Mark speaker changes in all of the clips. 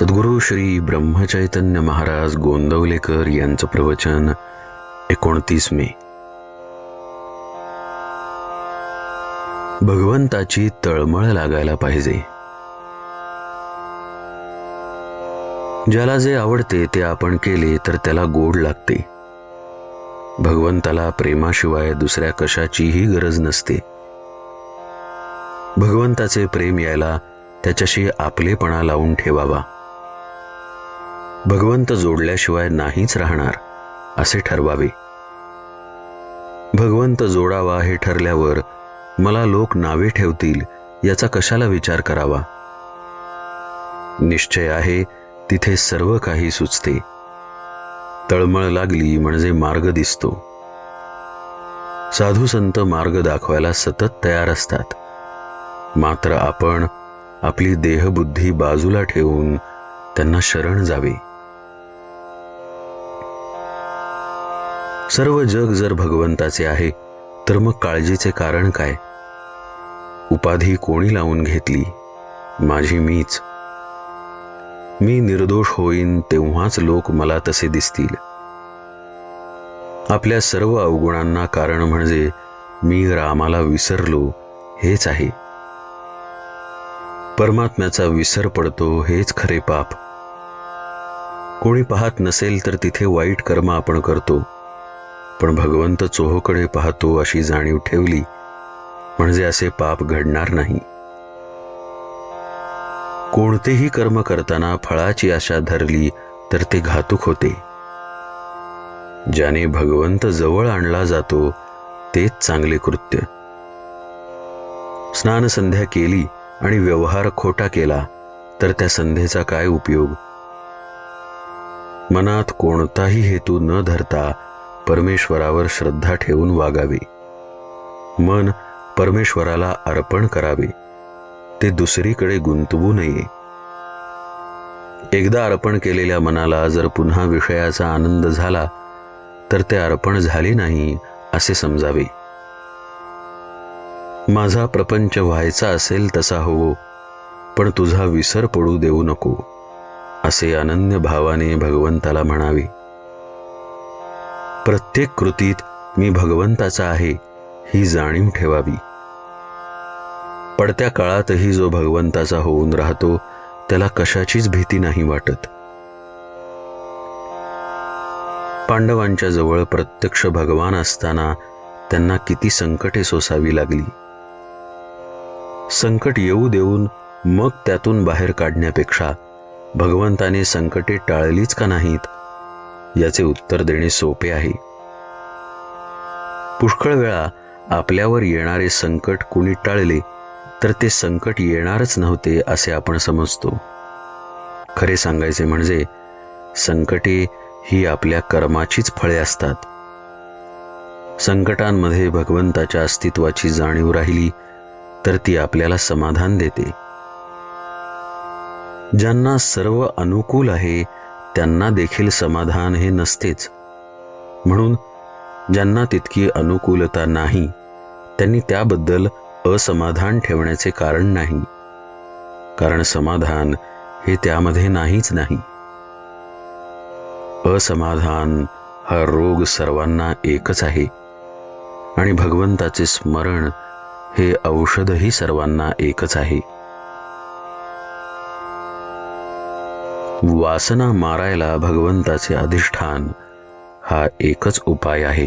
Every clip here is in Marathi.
Speaker 1: सद्गुरू श्री ब्रह्मचैतन्य महाराज गोंदवलेकर यांचं प्रवचन एकोणतीस मे. भगवंताची तळमळ लागायला पाहिजे. ज्याला जे आवडते ते आपण केले तर त्याला गोड लागते. भगवंताला प्रेमाशिवाय दुसऱ्या कशाचीही गरज नसते. भगवंताचे प्रेम यायला त्याच्याशी आपलेपणा लावून ठेवावा. भगवंत जोडल्याशिवाय नाहीच राहणार असे ठरवावे. भगवंत जोडावा हे ठरल्यावर मला लोक नावे ठेवतील याचा कशाला विचार करावा? निश्चय आहे तिथे सर्व काही सुचते. तळमळ लागली म्हणजे मार्ग दिसतो. साधू संत मार्ग दाखवायला सतत तयार असतात. मात्र आपण आपली देहबुद्धी बाजूला ठेवून त्यांना शरण जावे. सर्व जग जर भगवंताचे आहे तर मग काळजीचे कारण काय? उपाधी कोणी लावून घेतली? माझी मीच. मी निर्दोष होईन तेव्हाच लोक मला तसे दिसतील. आपल्या सर्व अवगुणांना कारण म्हणजे मी रामाला विसरलो हेच आहे. परमात्म्याचा विसर पडतो हेच खरे पाप. कोणी पाहत नसेल तर तिथे वाईट कर्म आपण करतो. पण भगवंत चोहोकडे पाहतो अशी जाणीव ठेवली म्हणजे असे पाप घडणार नाही. कोणतेही कर्म करताना फळाची आशा धरली तर ते घातूक होते. ज्याने भगवंत जवळ आणला जातो तेच चांगले कृत्य. स्नान संध्या केली आणि व्यवहार खोटा केला तर त्या संध्येचा काय उपयोग? मनात कोणताही हेतू न धरता परमेश्वरावर श्रद्धा ठेवून वागावे. मन परमेश्वराला अर्पण करावे. ते दुसरीकडे गुंतवू नये. एकदा अर्पण केलेल्या मनाला जर पुन्हा विषयाचा आनंद झाला तर ते अर्पण झाले नाही असे समजावे. माझा प्रपंच व्हायचा असेल तसा होवो पण तुझा विसर पडू देऊ नको असे अनन्य भावाने भगवंताला म्हणावे. प्रत्येक कृतीत मी भगवंताचा आहे ही जाणीव ठेवावी. पडत्या काळातही जो भगवंताचा होऊन राहतो त्याला कशाचीच भीती नाही वाटत. पांडवांच्या जवळ प्रत्यक्ष भगवान असताना त्यांना किती संकटे सोसावी लागली. संकट येऊ देऊन मग त्यातून बाहेर काढण्यापेक्षा भगवंताने संकटे टाळलीच का नाहीत? याचे उत्तर देणे सोपे आहे. पुष्कळ वेळा आपल्यावर येणारे संकट कुणी टाळले तर ते संकट येणारच नव्हते असे आपण समजतो. खरे सांगायचे म्हणजे संकटे ही आपल्या कर्माचीच फळे असतात. संकटांमध्ये भगवंताच्या अस्तित्वाची जाणीव राहिली तर ती आपल्याला समाधान देते. ज्यांना सर्व अनुकूल आहे त्यांना देखील समाधान हे नसतेच. म्हणून ज्यांना तितकी अनुकूलता नाही त्यांनी त्याबद्दल असमाधान ठेवण्याचे कारण नाही. कारण समाधान हे त्यामध्ये नाहीच नाही. असमाधान हा रोग सर्वांना एकच आहे. आणि भगवंताचे स्मरण हे औषधही सर्वांना एकच आहे. वासना मारायला भगवंताचे अधिष्ठान हा एकच उपाय आहे.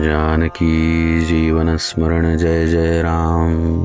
Speaker 1: जानकी जीवन स्मरण जय जय राम.